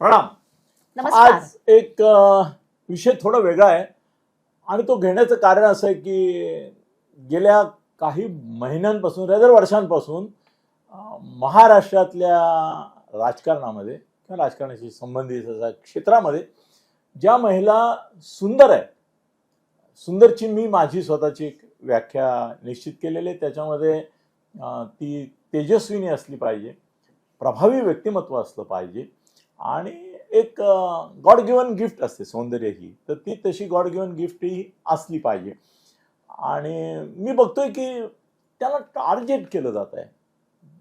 प्रणाम. नमस्कार. आज एक विषय थोडा वेगळा आहे. आणि तो घेण्याचं कारण असं आहे की गेल्या काही महिन्यांपासून रेदर वर्षांपासून महाराष्ट्रातल्या राजकारणामध्ये किंवा राजकारणाशी संबंधित क्षेत्रामध्ये ज्या महिला सुंदर आहेत सुंदरची मी माझी स्वतःची एक व्याख्या निश्चित केलेली आहे. त्याच्यामध्ये ती तेजस्विनी असली पाहिजे प्रभावी व्यक्तिमत्व असलं पाहिजे. आणि एक गॉड गिवन गिफ्ट असते सौंदर्य ही. तर ती तशी गॉड गिवन गिफ्ट ही असली पाहिजे. आणि मी बघतोय की त्याला टार्गेट केलं जात आहे.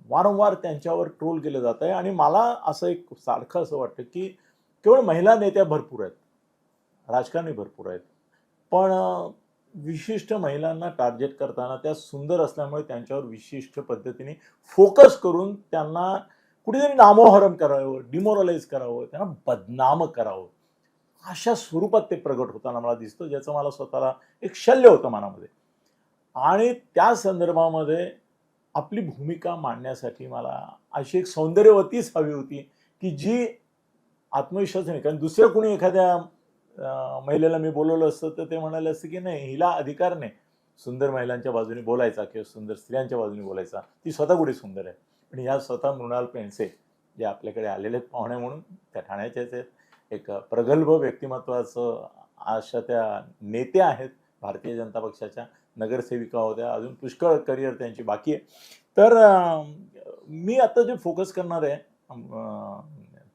वारंवार त्यांच्यावर ट्रोल केलं जात आहे. आणि मला असं एक सारखं असं वाटतं की केवळ महिला नेत्या भरपूर आहेत. राजकारणी भरपूर आहेत. पण विशिष्ट महिलांना टार्गेट करताना त्या सुंदर असल्यामुळे त्यांच्यावर विशिष्ट पद्धतीने फोकस करून त्यांना कुठेतरी नामोहरम करावं डिमोरलाइज करावं त्यांना बदनाम करावं. अशा स्वरूपात ते प्रगट होताना मला दिसतं ज्याचं मला स्वतःला एक शल्य होतं मनामध्ये. आणि त्या संदर्भामध्ये आपली भूमिका मांडण्यासाठी मला अशी एक सौंदर्यवतीच हवी होती की जी आत्मविश्वासाने कारण दुसरं कोणी एखाद्या महिलेला मी बोलवलं असतं तर ते म्हणाले असतं की नाही हिला अधिकार नाही. सुंदर महिलांच्या बाजूने बोलायचा किंवा सुंदर स्त्रियांच्या बाजूने बोलायचा. ती स्वतः कुठे सुंदर आहे? पण या स्वतः मृणाल पेंडसे जे आपल्याकडे आलेले आहेत पाहुणे म्हणून त्या ठाण्याच्याच आहेत एक प्रगल्भ व्यक्तिमत्वाचं अशा त्या नेत्या आहेत भारतीय जनता पक्षाच्या नगरसेविका होत्या अजून पुष्कळ करिअर त्यांची बाकी आहे. तर मी आता जे फोकस करणार आहे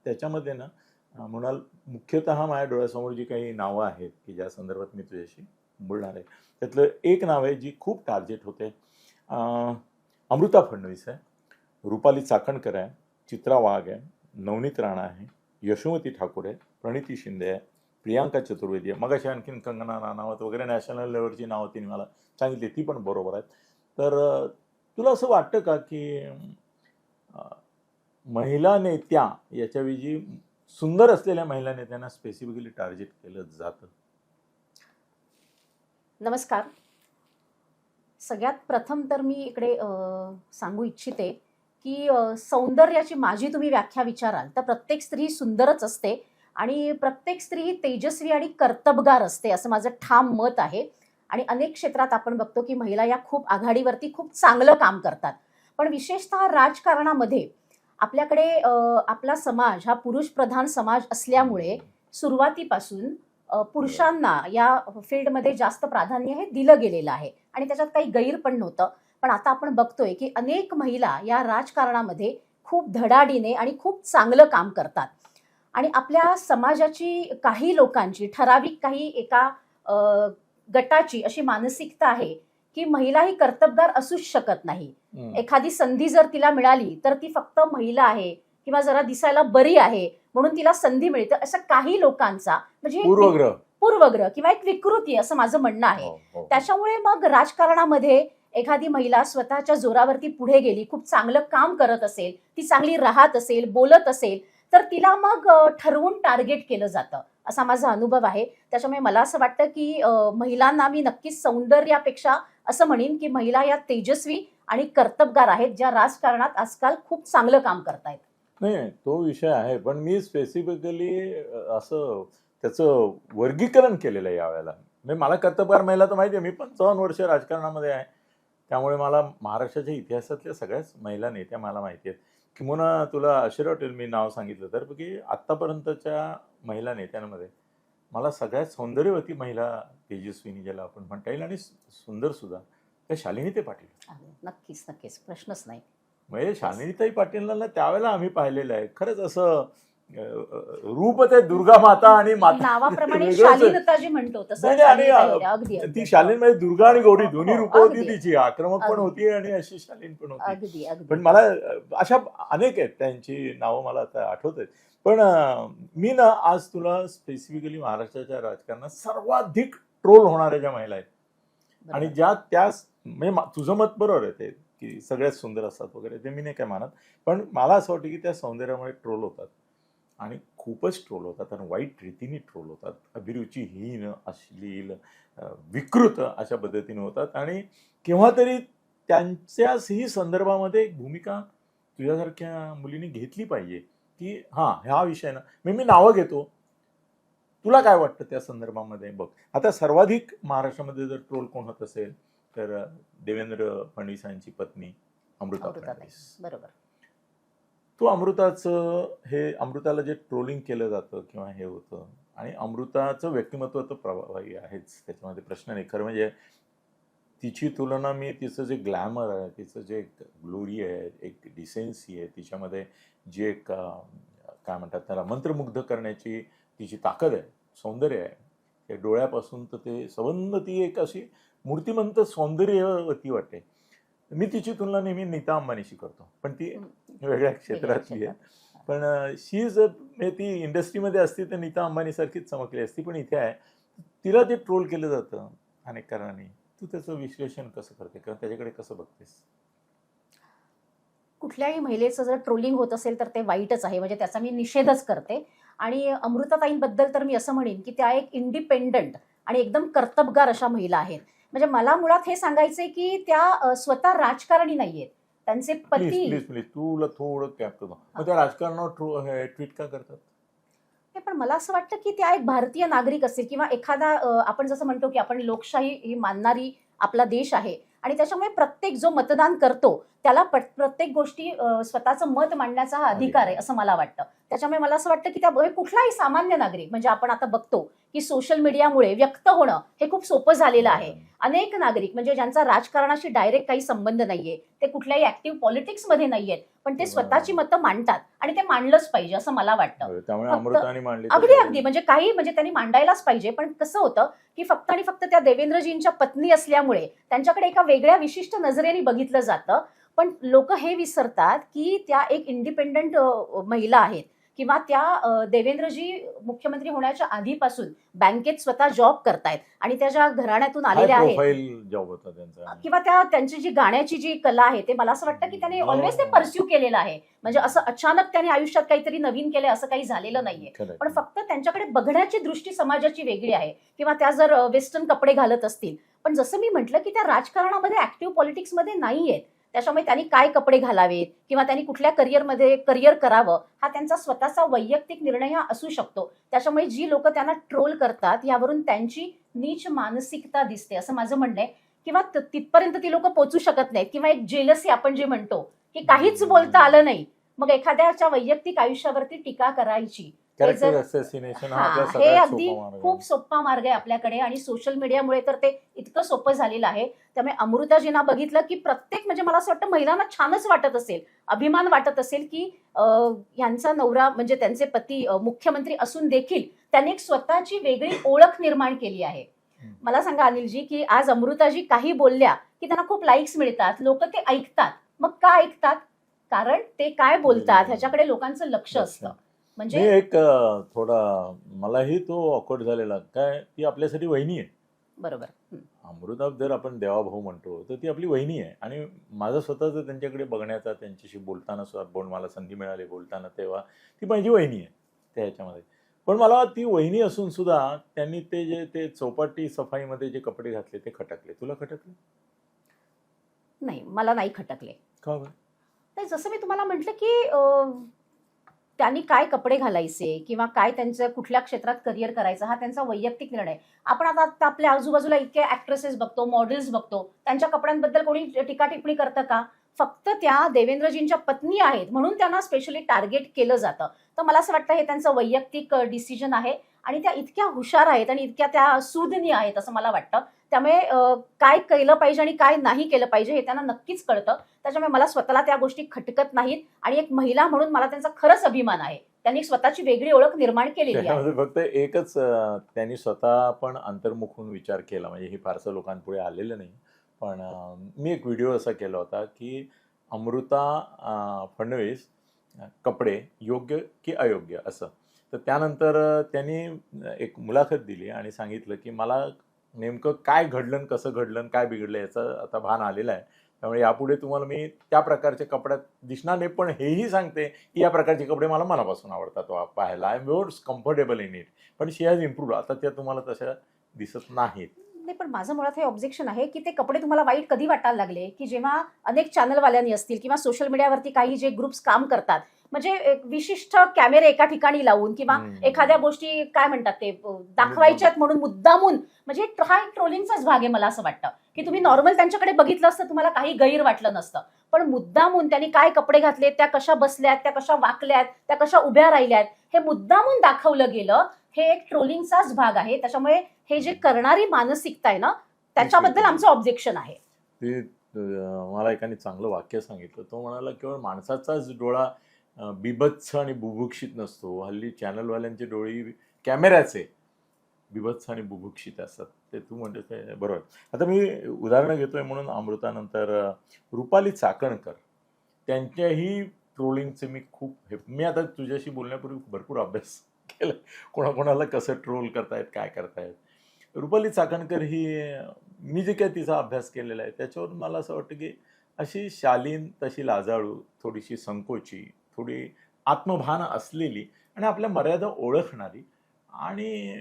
त्याच्यामध्ये ना म्हणाल मुख्यतः माझ्या डोळ्यासमोर जी काही नावं आहेत की ज्या संदर्भात मी तुझ्याशी बोलणार आहे त्यातलं एक नाव आहे जी खूप टार्गेट होते. अमृता फडणवीस आहे. रुपाली चाकणकर आहे चित्रा वाघ आहे नवनीत राणा आहे यशोमती ठाकूर आहे प्रणिती शिंदे आहे प्रियांका चतुर्वेदी आहे. मगाशी आणखीन कंगना राणावत वगैरे नॅशनल लेवलची नावं तिने मला सांगितली ती पण बरोबर आहेत. तर तुला असं वाटतं का की महिला नेत्या याच्याऐवजी सुंदर असलेल्या महिला नेत्यांना स्पेसिफिकली टार्गेट केलं जातं? नमस्कार. सगळ्यात प्रथम तर मी इकडे सांगू इच्छिते की सौंदर्याची माझी तुम्ही व्याख्या विचाराल तर प्रत्येक स्त्री सुंदरच असते आणि प्रत्येक स्त्री ही तेजस्वी आणि कर्तबगार असते असं माझं ठाम मत आहे. आणि अनेक क्षेत्रात आपण बघतो की महिला या खूप आघाडीवरती खूप चांगलं काम करतात. पण विशेषतः राजकारणामध्ये आपल्याकडे आपला समाज हा पुरुष प्रधान समाज असल्यामुळे सुरुवातीपासून पुरुषांना या फील्डमध्ये जास्त प्राधान्य हे दिलं गेलेलं आहे. आणि त्याच्यात काही गैर पण नव्हतं. पण आता आपण बघतोय की अनेक महिला या राजकारणामध्ये खूप धडाडीने आणि खूप चांगलं काम करतात. आणि आपल्या समाजाची काही लोकांची ठराविक काही एका गटाची अशी मानसिकता आहे की महिला ही कर्तबगार असूच शकत नाही. एखादी संधी जर तिला मिळाली तर ती फक्त महिला आहे किंवा जरा दिसायला बरी आहे म्हणून तिला संधी मिळते असं काही लोकांचा म्हणजे पूर्वग्रह. पूर्वग्रह किंवा एक विकृती असं माझं म्हणणं आहे. हो, हो. त्याच्यामुळे मग राजकारणामध्ये एखादी महिला स्वतःच्या जोरावरती पुढे गेली खूप चांगलं काम करत असेल ती चांगली राहत असेल बोलत असेल तर तिला मग ठरवून टार्गेट केलं जातं. असा माझा अनुभव आहे. त्याच्यामुळे मला असं वाटतं की महिलांना मी नक्कीच सौंदर्यापेक्षा असं म्हणेन की महिला या तेजस्वी आणि कर्तबगार आहेत ज्या राजकारणात आजकाल खूप चांगलं काम करतायत. नाही, तो विषय आहे पण मी स्पेसिफिकली असं त्याचं वर्गीकरण केलेलं आहे यावेळेला. म्हणजे मला कर्तबगार महिला तर माहिती आहे मी पंचावन्न वर्ष राजकारणामध्ये आहे. त्यामुळे मला महाराष्ट्राच्या इतिहासातल्या सगळ्याच महिला नेत्या मला माहिती आहेत. किंवा तुला आश्चर्य वाटेल मी नाव सांगितलं तर की आत्तापर्यंतच्या महिला नेत्यांमध्ये मला सगळ्यात सौंदर्यवती महिला तेजस्विनी ज्याला आपण म्हणता येईल आणि सुंदर सुद्धा त्या शालिनी ते पाटील नक्कीच नक्कीच. प्रश्नच नाही. म्हणजे शालिनीताई पाटीलला त्यावेळेला आम्ही पाहिलेलं आहे. खरंच असं रूप ते दुर्गा माता आणि माता नावाप्रमाणे वेगळंच आहे. शालीनता जी म्हणतो तसं नाही, नाही, आणि, शालीनता होत्या. अगदी ती अगदी. शालीन म्हणजे दुर्गा आणि गौरी दोन्ही हो, रूप होती अगदी. तिची आक्रमक पण अगदी. होती आणि अशी शालीन पण होती अगदी अगदी पण मला अं, अशा अनेक आहेत त्यांची नावं मला आता आठवत आहेत पण अं, मी ना आज तुला स्पेसिफिकली महाराष्ट्राच्या राजकारणात सर्वाधिक ट्रोल होणाऱ्या ज्या महिला आहेत. आणि ज्या त्या म्हणजे मा- तुझं मत बरोबर आहे ते की सगळ्यात सुंदर असतात वगैरे ते मी नाही काय मानत पण मला असं वाटतं की त्या सौंदर्यामुळे ट्रोल होतात आणि खूपच ट्रोल होतात आणि वाईट रीतीने ट्रोल होतात. अभिरुचीहीन अश्लील विकृत अशा पद्धतीने होतात. आणि केव्हा तरी त्यांच्याचही संदर्भामध्ये एक भूमिका तुझ्यासारख्या मुलीने घेतली पाहिजे की हां ह्या विषय ना मी मी नावं घेतो. तुला काय वाटतं त्या संदर्भामध्ये? बघ. आता सर्वाधिक महाराष्ट्रामध्ये जर ट्रोल कोण होत असेल तर देवेंद्र फडणवीसांची पत्नी अमृता. फडणवीस. बरोबर. तो अमृताचं हे अमृताला जे ट्रोलिंग केलं जातं किंवा हे होतं आणि अमृताचं व्यक्तिमत्व तर प्रभावी आहेच त्याच्यामध्ये प्रश्न नाही. खरं म्हणजे तिची तुलना मी तिचं जे ग्लॅमर आहे तिचं जे एक ग्लोरी आहे एक डिसेन्सी आहे तिच्यामध्ये जे एक काय म्हणतात त्याला मंत्रमुग्ध करण्याची तिची ताकद आहे सौंदर्य आहे. ते डोळ्यापासून तर ते संबंध ती एक अशी मूर्तिमंत सौंदर्यवती वाटते. मी तिची तुलना नेहमी नीता अंबानीशी करतो. पण ती वेगळ्या क्षेत्रातली आहे. पण शी इज ती इंडस्ट्रीमध्ये असती तर नीता अंबानीसारखीच चमकली असती पण इथे आहे. तिला ते ट्रोल केलं जातं अनेक कारणाने. तू त्याचं विश्लेषण कसं करते किंवा त्याच्याकडे कसं बघतेस? कुठल्याही महिलेचं जर ट्रोलिंग होत असेल तर ते वाईटच आहे म्हणजे त्याचा मी निषेधच करते. आणि अमृताताईंबद्दल तर मी असं म्हणेन की त्या एक इंडिपेंडंट आणि एकदम कर्तबगार अशा महिला आहेत. म्हणजे मला मुळात हे सांगायचंय की त्या स्वतः राजकारणी नाहीयेत. त्यांचे पती. प्लीज प्लीज तुला थोडं कॅप करतो मग त्या राजकारणावर ट्विट का करतात? हे पण मला असं वाटतं की त्या एक भारतीय नागरिक असतील किंवा एखादा आपण जसं म्हणतो की आपण लोकशाही ही मानणारी आपला देश आहे. आणि त्याच्यामुळे प्रत्येक जो मतदान करतो त्याला प्रत्येक गोष्टी स्वतःचं मत मांडण्याचा हा अधिकार आहे असं मला वाटतं. त्याच्यामुळे मला असं वाटतं की त्या कुठलाही सामान्य नागरिक म्हणजे आपण आता बघतो की सोशल मीडियामुळे व्यक्त होणं हे खूप सोपं झालेलं आहे. अनेक नागरिक म्हणजे ज्यांचा राजकारणाशी डायरेक्ट काही संबंध नाहीये ते कुठल्याही ऍक्टिव्ह पॉलिटिक्समध्ये नाहीयेत पण ते. स्वतःची मतं मांडतात आणि ते मांडलंच पाहिजे असं मला वाटतं. अगदी अगदी. म्हणजे काही म्हणजे त्यांनी मांडायलाच पाहिजे पण कसं होतं की फक्त आणि फक्त त्या देवेंद्रजींच्या पत्नी असल्यामुळे त्यांच्याकडे एका वेगळ्या विशिष्ट नजरेने बघितलं जातं. पण लोक हे विसरतात की त्या एक इंडिपेंडंट महिला आहेत. किंवा त्या देवेंद्रजी मुख्यमंत्री होण्याच्या आधीपासून बँकेत स्वतः जॉब करतायत आणि त्या ज्या घराण्यातून आलेल्या आहेत. किंवा त्या त्यांची जी गाण्याची जी कला आहे ते मला असं वाटतं की त्याने. ऑलवेज ते परस्यू केलेलं आहे. म्हणजे असं अचानक त्याने आयुष्यात काहीतरी नवीन केलंय असं काही झालेलं नाहीये. पण फक्त त्यांच्याकडे बघण्याची दृष्टी समाजाची वेगळी आहे. किंवा त्या जर वेस्टर्न कपडे घालत असतील. पण जसं मी म्हटलं की त्या राजकारणामध्ये ऍक्टिव्ह पॉलिटिक्समध्ये नाही आहेत त्याच्यामुळे त्यांनी काय कपडे घालावेत किंवा त्यांनी कुठल्या करिअरमध्ये करिअर करावं हा त्यांचा स्वतःचा वैयक्तिक निर्णय हा असू शकतो. त्याच्यामुळे जी लोक त्यांना ट्रोल करतात यावरून त्यांची नीच मानसिकता दिसते असं माझं म्हणणं आहे. किंवा तिथपर्यंत ती लोक पोचू शकत नाहीत. किंवा एक जेलसी आपण जे म्हणतो की काहीच बोलता आलं नाही. मग एखाद्याच्या वैयक्तिक आयुष्यावरती टीका करायची. कॅरेक्टर जर- असॅसिनेशन हा अगदी. खूप सोपा मार्ग आहे आपल्याकडे आणि सोशल मीडियामुळे तर ते इतकं सोपं झालेलं आहे. त्यामुळे अमृताजींना बघितलं की प्रत्येक म्हणजे मला असं वाटतं महिलांना छानच वाटत असेल अभिमान वाटत असेल की यांचा नवरा म्हणजे त्यांचे पती मुख्यमंत्री असून देखील त्यांनी एक स्वतःची वेगळी ओळख निर्माण केली आहे. मला सांगा अनिलजी की आज अमृताजी काही बोलल्या की त्यांना खूप लाईक्स मिळतात लोक ते ऐकतात. मग का ऐकतात? कारण ते काय बोलतात. ह्याच्याकडे लोकांचं लक्ष. असतं. मी म्हणजे एक अ, थोडा मलाही तो ऑकवर्ड झालेला. काय ती आपल्यासाठी वहिनी आहे. बरोबर. हं. अमृता जर आपण देवाभाऊ म्हणतो तर ती आपली वहिनी आहे. आणि माझं स्वतःच त्यांच्याकडे बघण्याचा त्यांच्याशी बोलताना सुद्धा बोल मला संधी मिळाली बोलताना तेव्हा ती माझी वहिनी आहे त्या ह्याच्यामध्ये. पण मला ती वहिनी असून सुद्धा त्यांनी ते जे ते चौपाटी सफाईमध्ये जे कपडे घातले ते खटकले. तुला खटकले? नाही मला नाही खटकले. का बरं? नाही जसं मी तुम्हाला म्हटलं की अं, त्यांनी काय कपडे घालायचे किंवा काय त्यांचं कुठल्या क्षेत्रात करिअर करायचं हा त्यांचा वैयक्तिक निर्णय. आपण आता आता आपल्या आजूबाजूला इतके ऍक्ट्रेसेस बघतो मॉडेल्स बघतो त्यांच्या कपड्यांबद्दल कोणी टीका टिप्पणी करतं का? फक्त त्या देवेंद्रजींच्या पत्नी आहेत म्हणून त्यांना स्पेशली टार्गेट केलं जातं. तर मला असं वाटतं हे त्यांचं वैयक्तिक डिसिजन आहे आणि त्या इतक्या हुशार आहेत आणि इतक्या त्या सुज्ञ आहेत असं मला वाटतं. त्यामुळे काय केलं पाहिजे आणि काय नाही केलं पाहिजे हे त्यांना नक्कीच कळतं. त्याच्यामुळे मला स्वतःला त्या गोष्टी खटकत नाहीत आणि एक महिला म्हणून मला त्यांचा खरंच अभिमान आहे. त्यांनी स्वतःची वेगळी ओळख निर्माण केलेली आहे. फक्त एकच त्यांनी स्वतः पण अंतर्मुख होऊन विचार केला. म्हणजे हे फारसं लोकांपुढे आलेलं नाही. पण मी एक व्हिडिओ असा केला होता की अमृता फडणवीस कपडे योग्य की अयोग्य असं. तर त्यानंतर त्यांनी एक मुलाखत दिली आणि सांगितलं की मला नेमकं काय घडलं कसं घडलं आणि काय बिघडलं याचं आता भान आलेलं आहे. त्यामुळे यापुढे तुम्हाला मी त्या प्रकारच्या कपड्यात दिसणार नाही पण हेही सांगते की या प्रकारचे कपडे मला मनापासून आवडतात पाहायला. I am more comfortable in it पण शी हॅज इम्प्रूव्ह आता त्या तुम्हाला तशा दिसत नाहीत. नाही पण माझं मुळात हे ऑब्जेक्शन आहे की ते कपडे तुम्हाला वाईट कधी वाटायला लागले? की जेव्हा अनेक चॅनलवाल्यांनी असतील किंवा सोशल मीडियावरती काही जे ग्रुप्स काम करतात म्हणजे एक विशिष्ट कॅमेरे एका ठिकाणी लावून किंवा. एखाद्या गोष्टी काय म्हणतात ते दाखवायच्यात म्हणून मुद्दामून म्हणजे हा एक ट्रोलिंगचाच भाग आहे मला असं वाटतं. की तुम्ही नॉर्मल त्यांच्याकडे बघितलं असतं तुम्हाला काही गैर वाटलं नसतं. पण मुद्दामून त्यांनी काय कपडे घातले त्या कशा बसल्यात त्या कशा वाकल्यात त्या कशा उभ्या राहिल्यात हे मुद्दामून दाखवलं गेलं हे एक ट्रोलिंगचाच भाग आहे. त्याच्यामुळे हे जे करणारी मानसिकता आहे ना त्याच्याबद्दल आमचं ऑब्जेक्शन आहे. ते मला एकाने चांगलं वाक्य सांगितलं. तो म्हणाला केवळ माणसाचाच डोळा बिभत्स आणि बुभुक्षित नसतो. हल्ली चॅनलवाल्यांचे डोळे कॅमेऱ्याचे बिभत्स आणि बुभुक्षित असतात. ते तू म्हणते ते बरोबर. आता मी उदाहरणं घेतोय म्हणून अमृतानंतर रुपाली चाकणकर. त्यांच्याही ट्रोलिंगचे मी खूप हे मी आता तुझ्याशी बोलण्यापूर्वी भरपूर अभ्यास केला. कोणाकोणाला कसं ट्रोल करतायत काय करतायत. रुपाली चाकणकर ही मी जे काय तिचा अभ्यास केलेला आहे त्याच्यावरून मला असं वाटतं की अशी शालीन तशी लाजाळू थोडीशी संकोची थोडी आत्मभान असलेली आणि आपल्या मर्यादा ओळखणारी आणि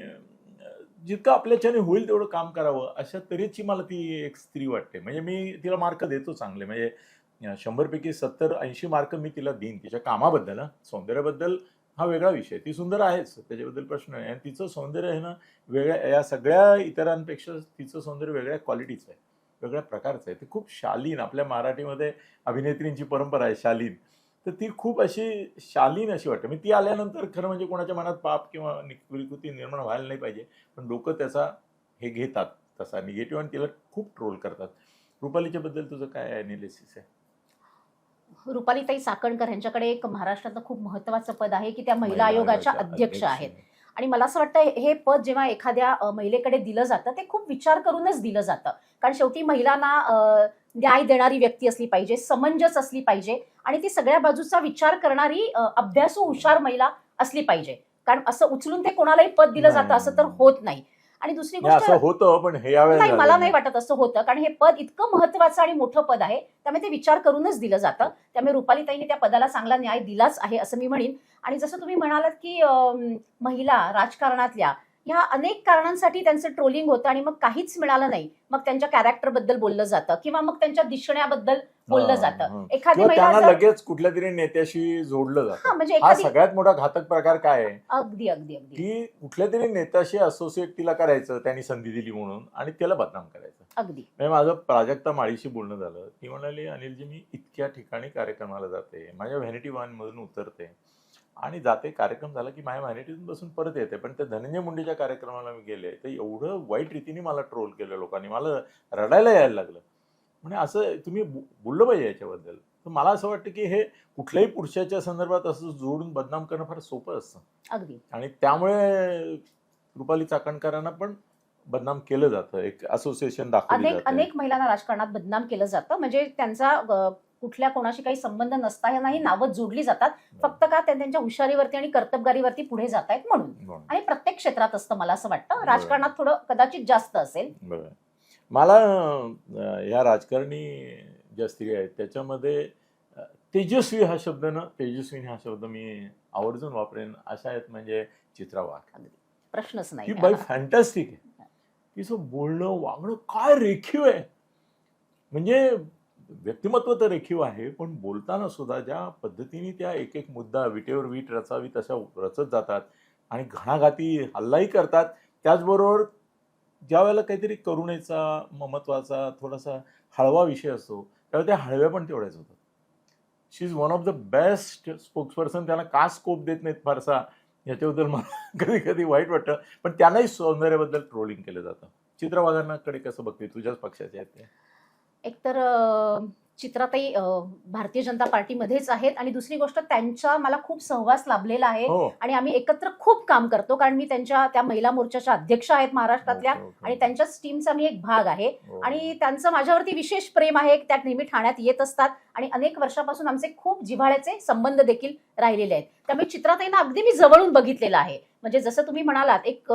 जितकं आपल्याच्याने होईल तेवढं काम करावं अशा तऱ्हेची मला ती एक स्त्री वाटते. म्हणजे मी तिला मार्क देतो चांगले. म्हणजे शंभरपैकी सत्तर ऐंशी मार्क मी तिला देईन. तिच्या कामाबद्दल सौंदर्याबद्दल हा वेगळा विषय. ती सुंदर आहेच त्याच्याबद्दल प्रश्न नाही. आणि तिचं सौंदर्य आहे ना वेगळ्या या सगळ्या इतरांपेक्षा तिचं सौंदर्य वेगळ्या क्वालिटीचं आहे. वेगळ्या प्रकारचं आहे. ते खूप शालीन आपल्या मराठीमध्ये अभिनेत्रींची परंपरा आहे शालीन. तर ती खूप अशी शालीन अशी वाटते. मी ती आल्यानंतर खरं म्हणजे कोणाच्या मनात पाप किंवा नि- निर्माण व्हायला नाही पाहिजे. पण लोक त्याचा हे घेतात तसा निगेटिव्ह आणि तिला खूप ट्रोल करतात. रुपालीच्याबद्दल तुझं काय अनालिसिस आहे? रुपालीताई साकणकर यांच्याकडे एक महाराष्ट्रातलं खूप महत्वाचं पद आहे की त्या महिला आयोगाच्या अध्यक्ष आहेत. आणि मला असं वाटतं हे पद जेव्हा एखाद्या महिलेकडे दिलं जातं ते खूप विचार करूनच दिलं जातं. कारण शेवटी महिलांना न्याय देणारी व्यक्ती असली पाहिजे समंजस असली पाहिजे आणि ती सगळ्या बाजूचा विचार करणारी अभ्यासू हुशार महिला असली पाहिजे. कारण असं उचलून ते कोणालाही पद दिलं जातं असं तर होत नाही. आणि दुसरी गोष्ट असं होतं पण हे नाही मला नाही वाटत असं होतं कारण हे पद इतकं महत्वाचं आणि मोठं पद आहे त्यामुळे ते विचार करूनच दिलं जातं. त्यामुळे रुपालीताईने त्या पदाला चांगला न्याय दिलाच आहे असं मी म्हणेन. आणि जसं तुम्ही म्हणालात की महिला राजकारणातल्या ह्या अनेक कारणांसाठी त्यांचं ट्रोलिंग होतं आणि मग काहीच मिळालं नाही. मग त्यांच्या कॅरेक्टरबद्दल बोललं जातं किंवा मग त्यांच्या दिसण्याबद्दल बोललं जातं. एखादी महिला त्यांना जर- लगेच कुठल्या तरी नेत्याशी जोडलं जातं. हा म्हणजे हा एखादी सगळ्यात मोठा घातक प्रकार काय आहे? अगदी अगदी अगदी. की कुठल्या तरी नेत्याशी असोसिएट तिला करायचं त्यांनी संधी दिली म्हणून आणि त्याला बदनाम करायचं. अगदी. म्हणजे माझं प्राजक्ता माळीशी बोलणं झालं. ती म्हणाली अनिलजी मी इतक्या ठिकाणी कार्यक्रमाला जाते. माझ्या व्हॅनिटी मधून उतरते. आणि जाते कार्यक्रम झाला की माझ्या व्हॅनिटीतून बसून परत येते. पण त्या धनंजय मुंडेच्या कार्यक्रमाला मी गेले तर एवढं वाईट रीतीने मला ट्रोल केलं लोकांनी. मला रडायला यायला लागलं. म्हणजे असं तुम्ही बोललं पाहिजे याच्याबद्दल. तर मला असं वाटतं की हे कुठल्याही पुरुषाच्या संदर्भात असं जोडून बदनाम करणं फार सोपं असतं. अगदी. आणि त्यामुळे रुपाली चाकणकरांना पण बदनाम केलं जातं. एक असोसिएशन दाखवली अनेक अनेक महिलांना राजकारणात बदनाम केलं जातं. म्हणजे त्यांचा कुठल्या कोणाशी काही संबंध नसतानाही नावं जोडली जातात. फक्त का त्या त्यांच्या हुशारीवरती आणि कर्तबगारीवरती पुढे जात आहेत म्हणून. आणि प्रत्येक क्षेत्रात असतं मला असं वाटतं. राजकारणात थोडं कदाचित जास्त असेल. मला या राजकारणी ज्या स्त्रिया आहेत. त्याच्यामध्ये तेजस्वी हा शब्द ना तेजस्विनी हा शब्द मी आवर्जून वापरेन. अशा आहेत म्हणजे चित्रा वाघ. प्रश्नच ही नाही बाई फॅन्टॅस्टिक आहे. तिचं बोलणं वागणं काय रेखीव आहे? म्हणजे व्यक्तिमत्व तर रेखीव आहे पण बोलताना सुद्धा ज्या पद्धतीने त्या एक एक मुद्दा विटेवर वीट रचावी तशा रचत जातात आणि घणाघाती हल्लाही करतात त्याचबरोबर ज्या वेळेला काहीतरी करुणेचा ममत्वाचा थोडासा हळवा विषय असतो त्यावेळेला त्या हळव्या पण तेवढ्याच होतात. She is one of the best spokesperson त्यांना का स्कोप देत नाहीत फारसा? याच्याबद्दल मला कधी कधी वाईट वाटतं पण त्यांनाही सौंदर्याबद्दल ट्रोलिंग केलं जातं. चित्रवाघांनाकडे कसं बघते? तुझ्याच पक्षाचे आहेत ते. एकतर चित्राताई भारतीय जनता पार्टीमध्येच आहेत आणि दुसरी गोष्ट त्यांचा मला खूप सहवास लाभलेला आहे हो आणि आम्ही एकत्र खूप काम करतो कारण मी त्यांच्या त्या महिला मोर्चाच्या अध्यक्ष आहेत महाराष्ट्रातल्या ओके, ओके. आणि त्यांच्याच टीमचा मी एक भाग आहे हो. आणि त्यांचं माझ्यावरती विशेष प्रेम आहे त्यात नेहमी ठाण्यात येत असतात आणि अनेक वर्षापासून आमचे खूप जिव्हाळ्याचे संबंध देखील राहिलेले आहेत त्यामुळे चित्राताईंना अगदी मी जवळून बघितलेलं आहे म्हणजे जसं तुम्ही म्हणालात एक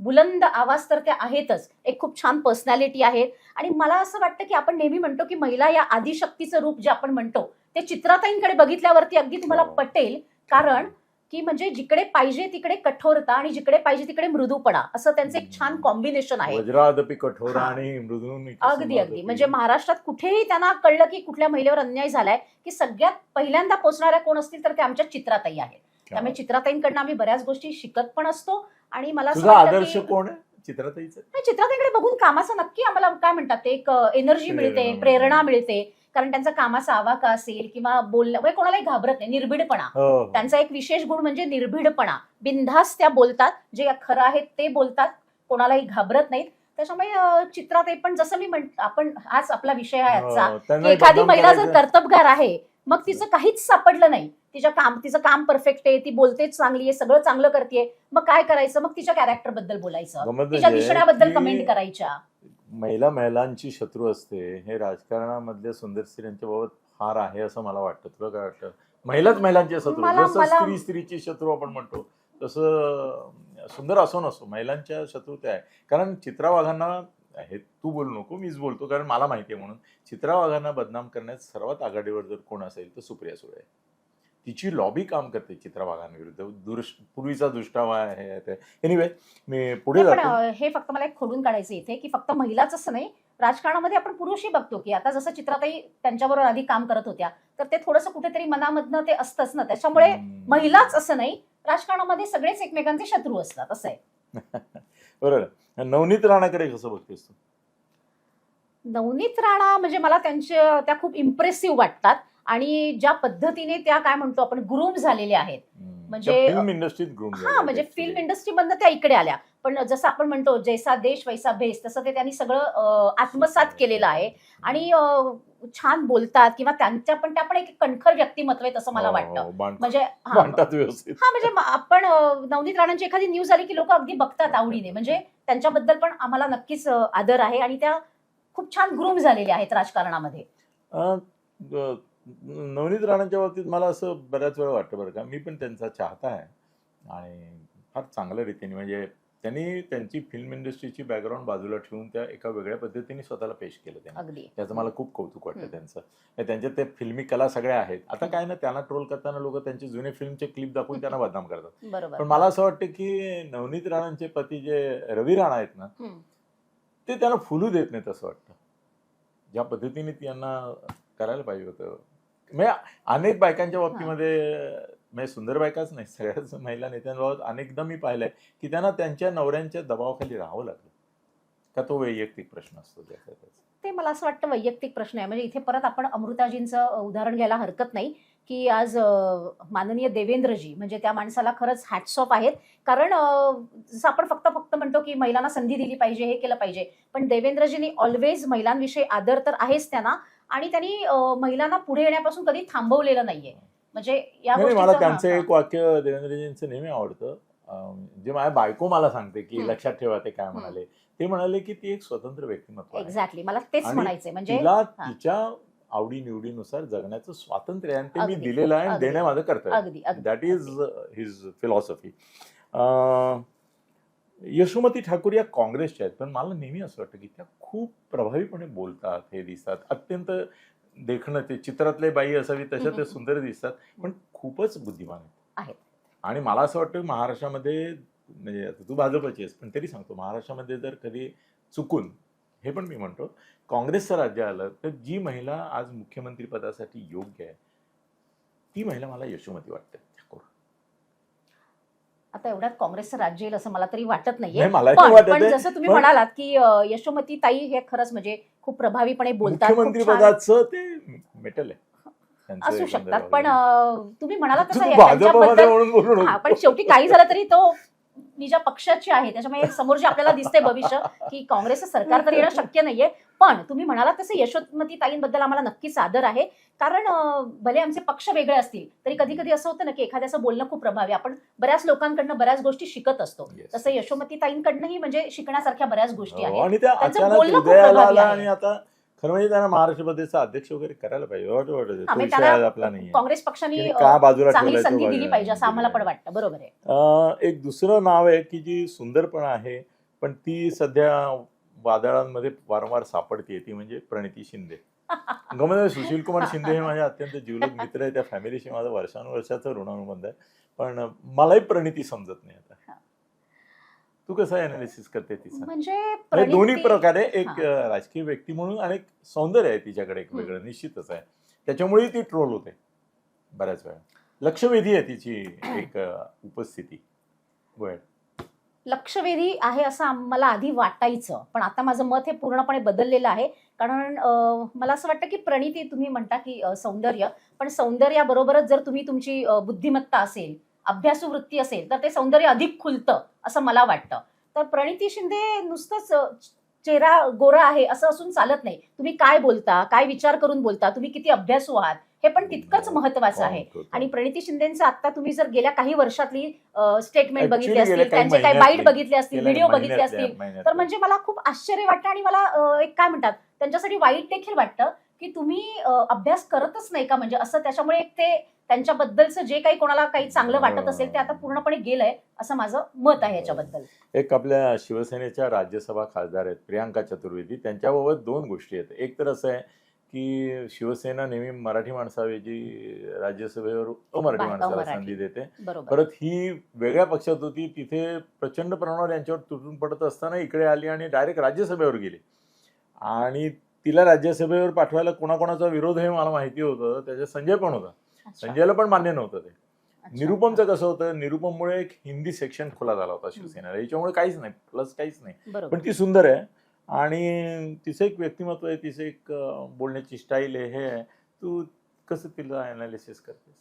बुलंद आवाज तर त्या आहेतच. एक खूप छान पर्सनॅलिटी आहेत. आणि मला असं वाटतं की आपण नेहमी म्हणतो की महिला या आदिशक्तीचं रूप जे आपण म्हणतो ते चित्राताईंकडे बघितल्यावरती अगदी तुम्हाला हो. पटेल. कारण की म्हणजे जिकडे पाहिजे तिकडे कठोरता आणि जिकडे पाहिजे तिकडे मृदूपणा असं त्यांचं एक छान कॉम्बिनेशन आहे. वज्रादपी कठोर. आणि मृदून अगदी अगदी. म्हणजे महाराष्ट्रात कुठेही त्यांना कळलं की कुठल्या महिलेवर अन्याय झालाय की सगळ्यात पहिल्यांदा पोचणाऱ्या कोण असतील तर ते आमच्या चित्राताई आहेत. त्यामुळे चित्राताईंकडनं आम्ही बऱ्याच गोष्टी शिकत पण असतो. आणि मला असं तुझा वाटतं आदर्श की- कोण आहे? चित्राताईचं? नाही, चित्राताईकडे बघून कामाचं नक्की आम्हाला काय म्हणतात ते? एक एनर्जी मिळते प्रेरणा प्रेरणा मिळते. कारण त्यांचा कामाचा आवाका असेल किंवा बोलणं म्हणजे कोणालाही घाबरत नाही निर्भीडपणा. हो, हो. त्यांचा एक विशेष गुण म्हणजे निर्भीडपणा. बिनधास्त त्या बोलतात जे खरं आहे ते बोलतात कोणालाही घाबरत नाहीत. त्याच्यामुळे अं, चित्रात पण जसं मी म्हण आपण हाच आपला विषय आहे आजचा हो, की त्यांना एखादी बदनाम महिला जर करायचं. कर्तबगार आहे मग तिचं काहीच सापडलं नाही. तिच्या काम तिचं काम परफेक्ट आहे ती बोलते चांगली आहे सगळं चांगलं करते मग काय करायचं? मग तिच्या कॅरेक्टरबद्दल बोलायचं. गंमत तिच्या म्हणजे दिसण्याबद्दल की कमेंट करायच्या. महिला महिलांची शत्रू असते हे राजकारणामधल्या सुंदर स्त्रियांच्या बाबत फार आहे असं मला वाटतं. तुला काय वाटतं? महिलाच महिलांची शत्रू. मला- जसं मला- स्त्री स्त्रीची शत्रू आपण म्हणतो तसं सुंदर असो नसो महिलांच्या शत्रू ते आहे. कारण चित्रा वाघांना हे तू बोलू नको मीच बोलतो कारण मला माहिती आहे म्हणून. चित्रा वाघांना बदनाम करण्यात सर्वात आघाडीवर जर कोण असेल तर सुप्रिया सुळे. आहे तिची लॉबी काम करते चित्रा वाघांविरुद्ध. दुरुष पूर्वीचा दुष्टावा आहे एनिवे मी पुढे हे फक्त मला एक खोडून काढायचं इथे की फक्त महिलाच असं नाही राजकारणामध्ये आपण पुरुषही बघतो की आता जसं चित्राताई त्यांच्याबरोबर आधी काम करत होत्या तर ते थोडंसं कुठेतरी मनामधनं ते असतंच ना. त्याच्यामुळे. महिलाच असं नाही राजकारणामध्ये सगळेच एकमेकांचे शत्रू असतात असं आहे. बरोबर. नवनीत राणाकडे कसं बघतेस तू? नवनीत राणा म्हणजे मला त्यांच्या त्या खूप इम्प्रेसिव्ह वाटतात. आणि ज्या पद्धतीने त्या काय म्हणतो आपण ग्रूम झालेल्या आहेत. म्हणजे- फिल्म इंडस्ट्रीत हा म्हणजे फिल्म इंडस्ट्रीमधनं त्या इकडे आल्या. पण जसं आपण म्हणतो जैसा देश वैसा भेस तसं ते त्यांनी सगळं आत्मसात केलेलं आहे. आणि छान बोलतात किंवा त्यांच्या पण त्या पण एक कणखर व्यक्तिमत्व आहे तसं हो, मला वाटतं म्हणजे हा. व्यवस्थित. हा म्हणजे आपण नवनीत राणांची एखादी न्यूज आली की लोक अगदी बघतात आवडीने. म्हणजे त्यांच्याबद्दल पण आम्हाला नक्कीच आदर आहे आणि त्या खूप छान ग्रूम झालेल्या आहेत राजकारणामध्ये. नवनीत राणांच्या बाबतीत मला असं बऱ्याच वेळा वाटतं बरं का. मी पण त्यांचा चाहता आहे. आणि फार चांगल्या रीतीने म्हणजे त्यांनी त्यांची फिल्म इंडस्ट्रीची बॅकग्राऊंड बाजूला ठेवून त्या एका वेगळ्या पद्धतीने स्वतःला पेश केलं त्यांनी. त्याचं मला खूप कौतुक वाटतं. त्यांचं. त्यांच्या ते फिल्मी कला सगळ्या आहेत. आता काय ना त्यांना ट्रोल करताना लोक त्यांचे जुने फिल्मचे क्लिप दाखवून त्यांना बदनाम करतात. पण मला असं वाटतं की नवनीत राणांचे पती जे रवी राणा आहेत ना. ते त्यांना फुलू देत नाहीत असं वाटतं. ज्या पद्धतीने त्यांना करायला पाहिजे होतं. म्हणजे अनेक बायकांच्या बाबतीमध्ये म्हणजे सुंदर बायकाच नाही सगळ्याच महिला नेत्यांबाबत अनेकदा मी पाहिलंय की त्यांना त्यांच्या नवऱ्यांच्या दबावाखाली राहावं लागलं का तो वैयक्तिक प्रश्न असतो. ते मला असं वाटतं वैयक्तिक प्रश्न आहे. म्हणजे इथे परत आपण अमृताजींचं उदाहरण घ्यायला हरकत नाही की आज माननीय देवेंद्रजी म्हणजे त्या माणसाला खरंच हॅट्स ऑफ आहेत. कारण जसं आपण फक्त फक्त म्हणतो की महिलांना संधी दिली पाहिजे हे केलं पाहिजे. पण देवेंद्रजींनी ऑलवेज महिलांविषयी आदर तर आहेच त्यांना. आणि त्यांनी महिलांना पुढे येण्यापासून कधी थांबवलेलं नाहीये. म्हणजे या मला त्यांचं एक वाक्य देवेंद्रजींचं नेहमी आवडतं. जे माझ्या बायको मला सांगते की. लक्षात ठेवा ते काय म्हणाले. ते म्हणाले की ती एक स्वतंत्र व्यक्तिमत्व एक्झॅक्टली मला तेच आणि म्हणायचंय. म्हणजे तिला. तिच्या आवडी निवडीनुसार जगण्याचं स्वातंत्र्य आहे आणि ते मी दिलेलं आहे. देणं माझं कर्तव्य अगदी. That is his philosophy Yashomati Thakur या काँग्रेसच्या आहेत पण मला नेहमी असं वाटतं की त्या खूप प्रभावीपणे बोलतात हे दिसतात अत्यंत देखणं ते चित्रातले बाई असावी तशा ते. सुंदर दिसतात पण खूपच बुद्धिमान आहेत. आणि मला असं वाटतं महाराष्ट्रामध्ये म्हणजे आता तू भाजपची आहेस पण तरी सांगतो महाराष्ट्रामध्ये जर कधी चुकून हे पण मी म्हणतो काँग्रेसचं राज्य आलं तर जी महिला आज मुख्यमंत्री पदासाठी योग्य आहे ती महिला मला यशोमती वाटते आता एवढ्यात काँग्रेसचं राज्य येईल असं मला तरी वाटत नाहीये नाही मला पण वाटत पण आहे. जसं तुम्ही पण म्हणालात की अ, यशोमती ताई हे खरंच म्हणजे खूप प्रभावीपणे बोलतात खूप मुख्यमंत्री छान पदाचं ते मेटल आहे त्यांचं असू एकंदर शकतात पण. अ, तुम्ही म्हणालात तू तसं भाजपमध्ये त्यांच्याबद्दल- म्हणून बोलू नको. हा पण शेवटी काही झालं तरी तो मी ज्या पक्षाची आहे त्याच्यामुळे समोर जे आपल्याला दिसते भविष्य की काँग्रेसचं सरकार तर येणं शक्य नाहीये. पण तुम्ही म्हणालात तसं यशोमती ताईंबद्दल आम्हाला नक्कीच आदर आहे. कारण भले आमचे पक्ष वेगळे असतील तरी कधी कधी असं होतं ना की एखाद्याचं बोलणं खूप प्रभावी आपण बऱ्याच लोकांकडनं बऱ्याच गोष्टी शिकत असतो. तसं यशोमती ताईंकडनंही म्हणजे शिकण्यासारख्या बऱ्याच गोष्टी हो, आहेत त्या त्यांचं बोलणं खूप प्रभावी आहे. खरं म्हणजे त्यांना महाराष्ट्र प्रदेशचा अध्यक्ष वगैरे करायला पाहिजे. वाटत वाटत म्हणजे आपला नाही काँग्रेस पक्षाने का बाजूला चांगली संधी दिली पाहिजे असं आम्हाला पण वाटतं. बरोबर आहे. एक दुसरं नाव आहे की जी सुंदर पण आहे पण ती सध्या वादळांमध्ये वारंवार सापडते ती म्हणजे प्रणिती शिंदे. गमत सुशील कुमार शिंदे हे माझे अत्यंत जिवलग मित्र आहे त्या फॅमिलीशी माझं वर्षानुवर्षाचं ऋणानुबंध आहे. पण मलाही प्रणिती समजत नाही. तू कसं अनालिसिस करते तिचं? म्हणजे म्हणजे दोन्ही प्रकारे एक राजकीय व्यक्ती म्हणून आणि एक सौंदर्य आहे तिच्याकडे एक. वेगळं निश्चितच आहे. त्याच्यामुळे ती ट्रोल होते बऱ्याच वेळा. लक्षवेधी आहे तिची एक उपस्थिती. गोयल लक्षवेधी आहे असं मला आधी वाटायचं पण आता माझं मत हे पूर्णपणे बदललेलं आहे. कारण मला असं वाटतं की प्रणिती तुम्ही म्हणता की सौंदर्य पण सौंदर्याबरोबरच जर तुम्ही तुमची बुद्धिमत्ता असेल अभ्यासू वृत्ती असेल तर ते सौंदर्य अधिक खुलतं असं मला वाटतं. तर प्रणिती शिंदे नुसतंच चेहरा गोरा आहे असं असून चालत नाही. तुम्ही काय बोलता काय विचार करून बोलता तुम्ही किती अभ्यासू आहात हे पण तितकंच महत्वाचं आहे. आणि प्रणिती शिंदेचं आता तुम्ही जर गेल्या काही वर्षातली स्टेटमेंट बघितली असतील त्यांचे काही. बाईट बघितले असतील व्हिडिओ बघितले असतील तर म्हणजे मला खूप आश्चर्य वाटतं आणि मला एक काय म्हणतात त्यांच्यासाठी वाईट देखील वाटतं की तुम्ही अभ्यास करतच नाही का? म्हणजे असं त्याच्यामुळे एक ते त्यांच्याबद्दलचं जे काही कोणाला काही चांगलं वाटत असेल ते आता पूर्णपणे गेलंय असं माझं मत आहे याच्याबद्दल. एक आपल्या शिवसेनेच्या राज्यसभा खासदार आहेत प्रियांका चतुर्वेदी. त्यांच्याबाबत दोन गोष्टी आहेत. एक तर असं आहे की शिवसेना नेहमी मराठी माणसाऐवजी राज्यसभेवर अमराठी माणसाला. संधी देते. परत ही वेगळ्या पक्षात होती तिथे प्रचंड प्रमाणावर यांच्यावर तुटून पडत असताना इकडे आली आणि डायरेक्ट राज्यसभेवर गेली. आणि तिला राज्यसभेवर पाठवायला कोणाकोणाचा विरोध हे मला माहिती होतं त्याच्यात संजय पण होता. संजयला पण मान्य नव्हतं ते. निरुपमचं कसं होतं निरुपममुळे एक हिंदी सेक्शन खुला झाला होता शिवसेनेला. याच्यामुळे काहीच नाही प्लस काहीच नाही. पण ती सुंदर आहे आणि तिचं एक व्यक्तिमत्व आहे तिचं एक बोलण्याची स्टाईल आहे हे आहे. तू कसं तिला अनालिसिस करतेस?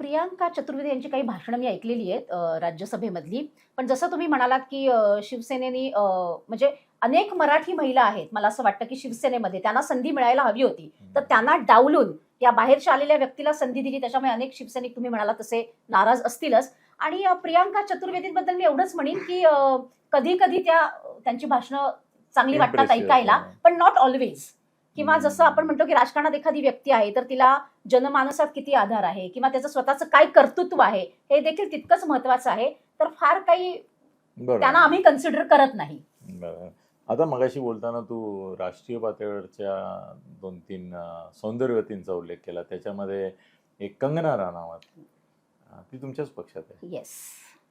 प्रियांका चतुर्वेदी यांची काही भाषणं मी ऐकलेली आहेत राज्यसभेमधली. पण जसं तुम्ही म्हणालात की शिवसेनेनी म्हणजे अनेक मराठी महिला आहेत मला असं वाटतं की शिवसेनेमध्ये त्यांना संधी मिळायला हवी होती. तर त्यांना डावलून या बाहेरच्या आलेल्या व्यक्तीला संधी दिली त्याच्यामुळे अनेक शिवसैनिक तुम्ही म्हणाला तसे नाराज असतीलच. आणि प्रियांका चतुर्वेदींबद्दल मी एवढंच म्हणेन की कधी कधी त्या त्यांची भाषणं चांगली वाटतात ऐकायला हा. पण नॉट ऑलवेज किंवा. जसं आपण म्हणतो की राजकारणात एखादी व्यक्ती आहे तर तिला जनमानसात किती आधार आहे किंवा त्याचं स्वतःचं काय कर्तृत्व आहे हे देखील तितकंच महत्वाचं आहे. तर फार काही त्यांना आम्ही कन्सिडर करत नाही. आता मगाशी बोलताना तू राष्ट्रीय पातळीवरच्या दोन तीन सौंदर्यवतींचा उल्लेख केला. त्याच्यामध्ये एक कंगना राणावत ती तुमच्याच पक्षात आहे. येस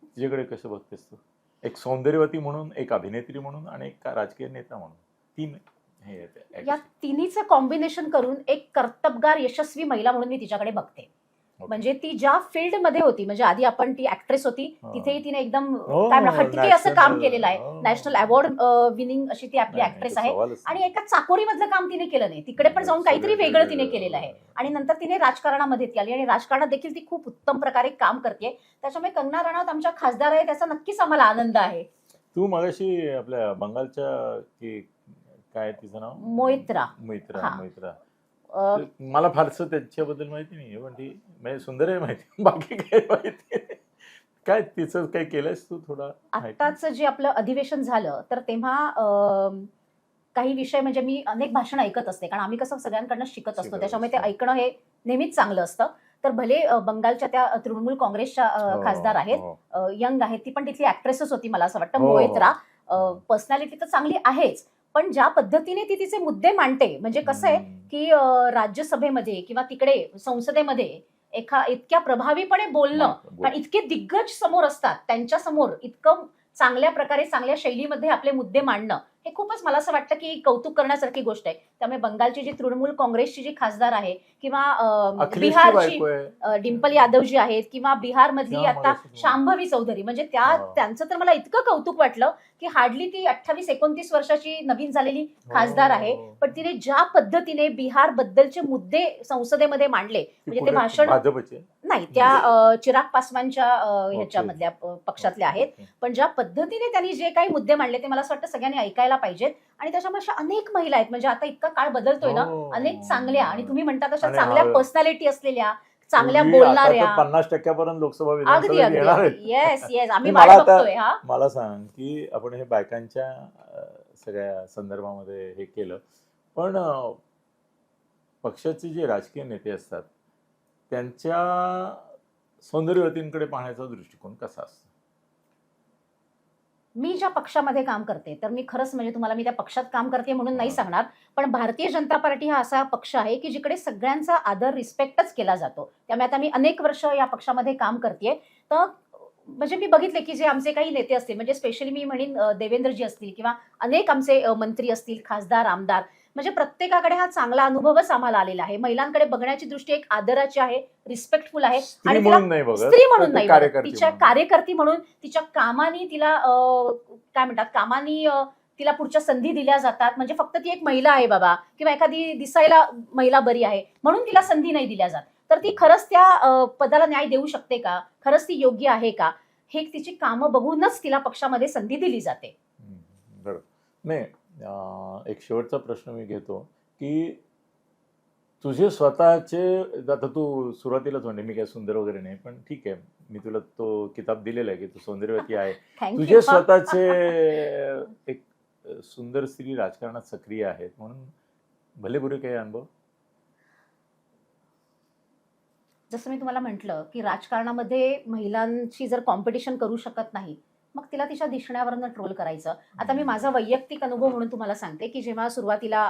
तिच्याकडे कसं बघतेस तू? एक सौंदर्यवती म्हणून एक अभिनेत्री म्हणून आणि एक राजकीय नेता म्हणून. तीन हे या. तिन्हीचं कॉम्बिनेशन करून एक कर्तबगार यशस्वी महिला म्हणून मी तिच्याकडे बघते. म्हणजे ती ज्या फील्डमध्ये होती म्हणजे आधी आपण ती ऍक्ट्रेस होती हा. तिथेही तिने एकदम हो, काय हटके असं काम केलेलं आहे. हो. नॅशनल अवॉर्ड विनिंग अशी ती आपली ऍक्ट्रेस आहे. आणि. एका चाकोरीमधलं काम तिने केलं नाही. तिकडे पण जाऊन काहीतरी वेगळं तिने. केलेलं आहे. आणि नंतर तिने राजकारणामध्ये ती आली आणि राजकारणात देखील ती खूप उत्तम प्रकारे काम करते त्याच्यामुळे कंगना राणावत आमच्या खासदार आहे त्याचा नक्कीच आम्हाला आनंद आहे. तू मगाशी आपल्या बंगालच्या काय तिचं नाव? मोहित्रा मैत्रा हा. अं, मला फारसं त्याच्याबद्दल माहिती नाही पण ती म्हणजे सुंदर आहे माहिती बाकी काय माहिती नाही. काय तिचं काही केलंयस तू थोडा माहिती? आत्ताच जे आपलं अधिवेशन झालं तर तेव्हा काही विषय म्हणजे मी अनेक भाषण ऐकत असते कारण आम्ही कसं सगळ्यांकडनं शिकत असतो त्याच्यामुळे ते असतो. ऐकणं हे नेहमीच चांगलं असतं तर भले अं, बंगालच्या त्या तृणमूल काँग्रेसच्या अं, हो, खासदार आहेत हो. यंग आहेत ती पण तिथली ऍक्ट्रेसच होती मला असं वाटतं हो, हो. मोहित्रा पर्सनॅलिटी तर चांगली आहेच पण ज्या पद्धतीने ती तिचे मुद्दे मांडते म्हणजे कसं आहे. की राज्यसभेमध्ये किंवा तिकडे संसदेमध्ये एका इतक्या प्रभावीपणे बोलणं बोल. कारण इतके दिग्गज समोर असतात त्यांच्यासमोर इतकं चांगल्या प्रकारे चांगल्या शैलीमध्ये आपले मुद्दे मांडणं हे खूपच मला असं वाटतं की कौतुक करण्यासारखी गोष्ट आहे त्यामुळे बंगालची जी तृणमूल काँग्रेसची जी खासदार आहे किंवा बिहारची डिंपल यादव जी आहेत किंवा बिहारमधली आता शांभवी चौधरी म्हणजे त्या. त्यांचं तर मला इतकं कौतुक वाटलं की हार्डली ती अठ्ठावीस एकोणतीस वर्षाची नवीन झालेली खासदार आहे हो. पण तिने ज्या पद्धतीने बिहार बद्दलचे मुद्दे संसदेमध्ये मांडले म्हणजे ते? भाषण नाही त्या अ, चिराग पासवानच्या. ह्याच्यामधल्या पक्षातल्या आहेत. पण ज्या पद्धतीने त्यांनी जे काही मुद्दे मांडले ते मला असं वाटतं सगळ्यांनी ऐकायला पाहिजेत. आणि त्याच्यामुळे अशा अनेक महिला आहेत. म्हणजे आता इतका काळ बदलतोय ना. हो. अनेक चांगल्या आणि तुम्ही म्हणता तशा चांगल्या पर्सनॅलिटी असलेल्या चांगल्या बोलणाऱ्या. पन्नास टक्क्यापर्यंत लोकसभा अगदी येस येस आम्ही मला बघतोय हा. सांग की आपण हे बायकांच्या सगळ्या संदर्भामध्ये हे केलं. पण पक्षाचे जे राजकीय नेते असतात त्यांच्या सौंदर्यवतींकडे पाहण्याचा दृष्टिकोन कसा असतो? मी ज्या पक्षामध्ये काम करते तर मी खरंच म्हणजे तुम्हाला मी त्या पक्षात काम करते म्हणून नाही सांगणार पण भारतीय जनता पार्टी हा असा पक्ष आहे की जिकडे सगळ्यांचा आदर रिस्पेक्टच केला जातो. त्यामुळे आता मी अनेक वर्ष या पक्षामध्ये काम करते तर म्हणजे मी बघितले की जे आमचे काही नेते असतील म्हणजे स्पेशली मी म्हणेन देवेंद्रजी असतील किंवा अनेक आमचे मंत्री असतील खासदार आमदार म्हणजे प्रत्येकाकडे हा चांगला अनुभवच आम्हाला आलेला आहे. महिलांकडे बघण्याची दृष्टी एक आदराची आहे रिस्पेक्टफुल आहे. आणि तिला म्हणून नाही बघत स्त्री म्हणून नाही तिच्या. कार्यकर्ती म्हणून तिच्या कामानी तिला काय म्हणतात कामानी तिला पुढच्या संधी दिल्या जातात. म्हणजे फक्त ती एक महिला आहे बाबा किंवा एखादी दिसायला महिला बरी आहे म्हणून तिला संधी नाही दिल्या जात. तर ती खरंच त्या पदाला न्याय देऊ शकते का? खरंच ती योग्य आहे का? हे तिची कामं बघूनच तिला पक्षामध्ये संधी दिली जाते. बरोबर. नाही एक शेवटचा प्रश्न मी घेतो की तुझे स्वतःचे आता तू सुरुवातीलाच म्हणले मी काय सुंदर वगैरे नाही पण ठीक आहे मी तुला तो किताब दिलेला आहे की तू सौंदर्यवती आहे. तुझे स्वतःचे एक सुंदर स्त्री राजकारणात सक्रिय आहेत म्हणून भले बुरे काही अनुभव? जसं मी तुम्हाला म्हटलं की राजकारणामध्ये महिलांची जर कॉम्पिटिशन करू शकत नाही मग तिला तिच्या दिसण्यावरनं ट्रोल करायचं. आता मी माझा वैयक्तिक अनुभव म्हणून तुम्हाला सांगते की जेव्हा सुरुवातीला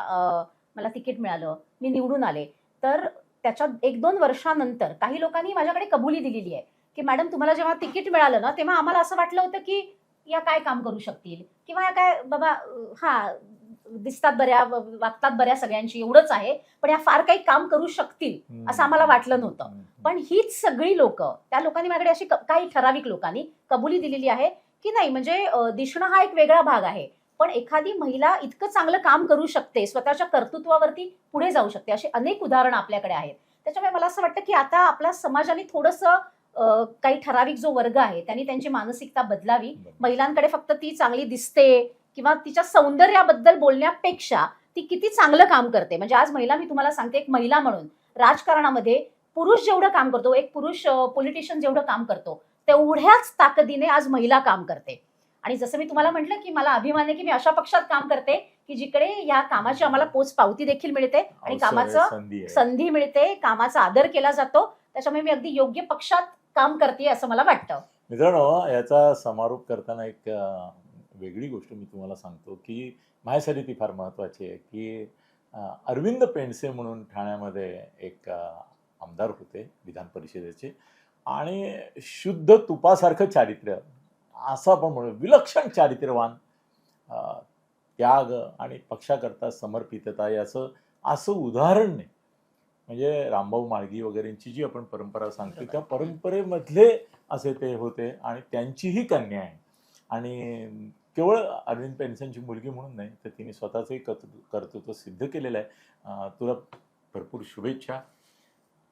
मला तिकीट मिळालं मी निवडून आले तर त्याच्या एक दोन वर्षानंतर काही लोकांनी माझ्याकडे कबुली दिलेली आहे की मॅडम तुम्हाला जेव्हा तिकीट मिळालं ना तेव्हा आम्हाला असं वाटलं होतं की या काय काम करू शकतील? किंवा या काय बाबा हा दिसतात बऱ्या वागतात बऱ्या सगळ्यांची एवढंच आहे पण या फार काही काम करू शकतील असं आम्हाला वाटलं नव्हतं. पण हीच सगळी लोक त्या लोकांनी माझ्याकडे अशी काही ठराविक लोकांनी कबुली दिलेली आहे की नाही? म्हणजे दिसणं हा एक वेगळा भाग आहे. पण एखादी महिला इतकं चांगलं काम करू शकते स्वतःच्या कर्तृत्वावरती पुढे जाऊ शकते अशी अनेक उदाहरणं आपल्याकडे आहेत. त्याच्यामुळे मला असं वाटतं की आता आपल्या समाजाने थोडंसं काही ठराविक जो वर्ग आहे त्यांनी त्यांची मानसिकता बदलावी. महिलांकडे फक्त ती चांगली दिसते किंवा तिच्या सौंदर्याबद्दल बोलण्यापेक्षा ती किती चांगलं काम करते. म्हणजे आज महिला मी तुम्हाला सांगते एक महिला म्हणून राजकारणामध्ये पुरुष जेवढं काम करतो एक पुरुष पॉलिटिशियन जेवढं काम करतो तेवढ्याच ताकदीने आज महिला काम करते. आणि जसं मी तुम्हाला म्हटलं की मला अभिमान आहे की मी अशा पक्षात काम करते की जिकडे या कामाची आम्हाला पोच पावती देखील मिळते आणि कामाचं संधी मिळते कामाचा आदर केला जातो. त्याच्यामुळे मी अगदी योग्य पक्षात काम करते असं मला वाटतं. मित्रांनो याचा समारोप करताना एक वेगळी गोष्ट मी तुम्हाला सांगतो की माझ्यासाठी ती फार महत्त्वाची आहे की अरविंद पेंडसे म्हणून ठाण्यामध्ये एक आमदार होते विधान परिषदेचे. आणि शुद्ध तुपासारखं चारित्र्य असं आपण म्हणू विलक्षण चारित्र्यवान त्याग आणि पक्षाकरता समर्पितता याचं असं उदाहरण नाही. म्हणजे रामभाऊ माळगी वगैरेंची जी आपण परंपरा सांगतो. त्या परंपरेमधले असे ते होते आणि त्यांचीही कन्या आहे. आणि केवळ अरविंद पेन्शनची मुलगी म्हणून नाही तर तिने स्वतःचंही कर्तृत्व कर्तृत्व सिद्ध केलेलं आहे. तुला भरपूर शुभेच्छा.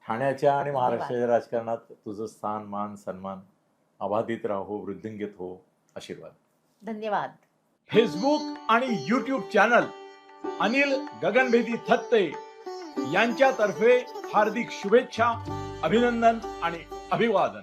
ठाण्याच्या आणि महाराष्ट्राच्या राजकारणात तुझं स्थान मान सन्मान अबाधित राहो वृद्धिंगित हो आशीर्वाद. धन्यवाद. फेसबुक आणि युट्यूब चॅनल अनिल गगनभेदी थत्ते यांच्यातर्फे हार्दिक शुभेच्छा अभिनंदन आणि अभिवादन.